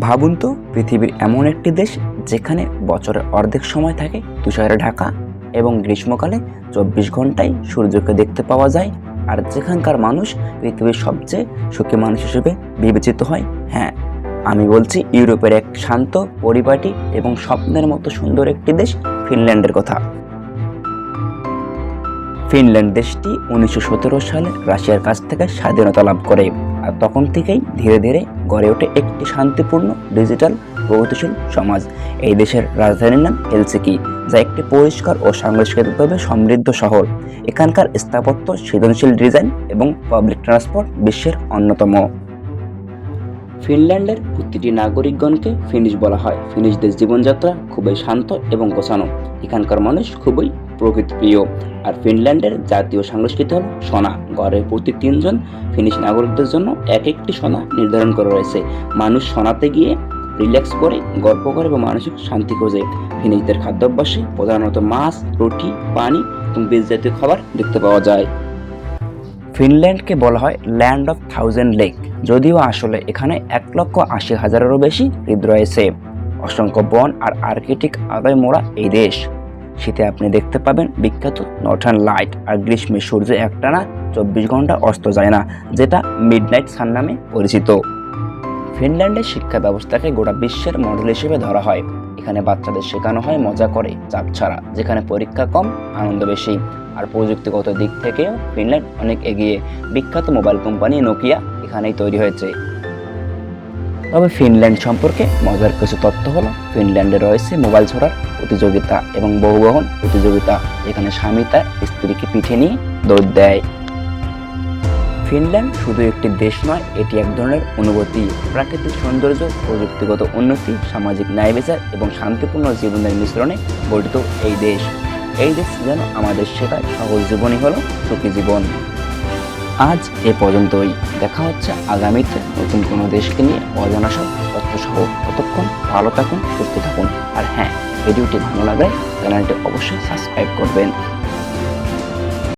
ভাবুন তো, পৃথিবীর এমন একটি দেশ যেখানে বছরের অর্ধেক সময় থাকে তুষারে ঢাকা এবং গ্রীষ্মকালে চব্বিশ ঘন্টায় সূর্যকে দেখতে পাওয়া যায়। আর যেখানকার মানুষ পৃথিবীর সবচেয়ে সুখী মানুষ হিসেবে বিবেচিত হয়। হ্যাঁ আমি বলছি ইউরোপের এক শান্ত পরিপাটি এবং স্বপ্নের মতো সুন্দর একটি দেশ ফিনল্যান্ডের কথা। ফিনল্যান্ড দেশটি উনিশশো সতেরো সালে রাশিয়ার কাছ থেকে স্বাধীনতা লাভ করে। আর তখন থেকেই ধীরে ধীরে গড়ে ওঠে একটি শান্তিপূর্ণ, ডিজিটাল, প্রগতিশীল সমাজ। এই দেশের রাজধানীর নাম হেলসিকি যা একটি পরিষ্কার ও সাংস্কৃতিকভাবে সমৃদ্ধ শহর। এখানকার স্থাপত্য সৃজনশীল ডিজাইন এবং পাবলিক ট্রান্সপোর্ট বিশ্বের অন্যতম। ফিনল্যান্ডের প্রতিটি নাগরিকগণকে ফিনিশ বলা হয়। ফিনিশদের জীবনযাত্রা খুবই শান্ত এবং গোছানো। এখানকার মানুষ খুবই প্রকৃতিপ্রিয়। আর ফিনল্যান্ডের জাতীয় সংস্কৃতি হল সোনা। গড়ে প্রতি তিনজন ফিনিশ নাগরিকদের জন্য এক একটি সোনা নির্ধারণ করা রয়েছে মানুষ সোনাতে গিয়ে রিল্যাক্স করে গল্প করে এবং মানসিক শান্তি খোঁজে। ফিনিশদের খাদ্যাভ্যাসে প্রধানত মাছ, রুটি, পানি এবং বীজ জাতীয় খাবার দেখতে পাওয়া যায়। ফিনল্যান্ডকে বলা হয় ল্যান্ড অফ থাউজেন্ড লেক, যদিও আসলে এখানে এক লক্ষ আশি হাজারেরও বেশি হ্রদ রয়েছে। অসংখ্য বন আর আর্কিটিক আদায় মোড়া এই দেশ। শীতে আপনি দেখতে পাবেন। বিখ্যাত নর্থার্ন লাইট আর গ্রীষ্মে সূর্য একটানা চব্বিশ ঘণ্টা অস্ত যায় না, যেটা মিডনাইট সান নামে পরিচিত। ফিনল্যান্ডের শিক্ষা ব্যবস্থাকে গোটা বিশ্বের মডেল হিসেবে ধরা হয়। এখানে বাচ্চাদের শেখানো হয় মজা করে, চাপ ছাড়া, যেখানে পরীক্ষা কম, আনন্দ বেশি। আর প্রযুক্তিগত দিক থেকেও ফিনল্যান্ড অনেক এগিয়ে। বিখ্যাত মোবাইল কোম্পানি নোকিয়া এখানেই তৈরি হয়েছে। তবে ফিনল্যান্ড সম্পর্কে মজার কিছু তথ্য হলো, ফিনল্যান্ডে রয়েছে মোবাইল ছোড়ার প্রতিযোগিতা এবং বহুবহন প্রতিযোগিতা। যেখানে স্বামী তার স্ত্রীকে পিঠে নিয়ে দৌড় দেয়। ফিনল্যান্ড শুধু একটি দেশ নয়, এটি এক ধরনের অনুভূতি। প্রাকৃতিক সৌন্দর্য, প্রযুক্তিগত উন্নতি, সামাজিক ন্যায় বিচার এবং শান্তিপূর্ণ জীবনের মিশ্রণে গঠিত এই দেশ। এই দেশ যেন আমাদের শেখায় সহজ জীবনই হলো সুখী জীবন। আজ এ পর্যন্তই। দেখা হচ্ছে আগামীতে নতুন কোনো দেশকে নিয়ে অজানা সব তথ্য সহ। ততক্ষণ ভালো থাকুন, সুস্থ থাকুন। আর হ্যাঁ ভিডিওটি ভালো লাগলে চ্যানেলটি অবশ্যই সাবস্ক্রাইব করবেন।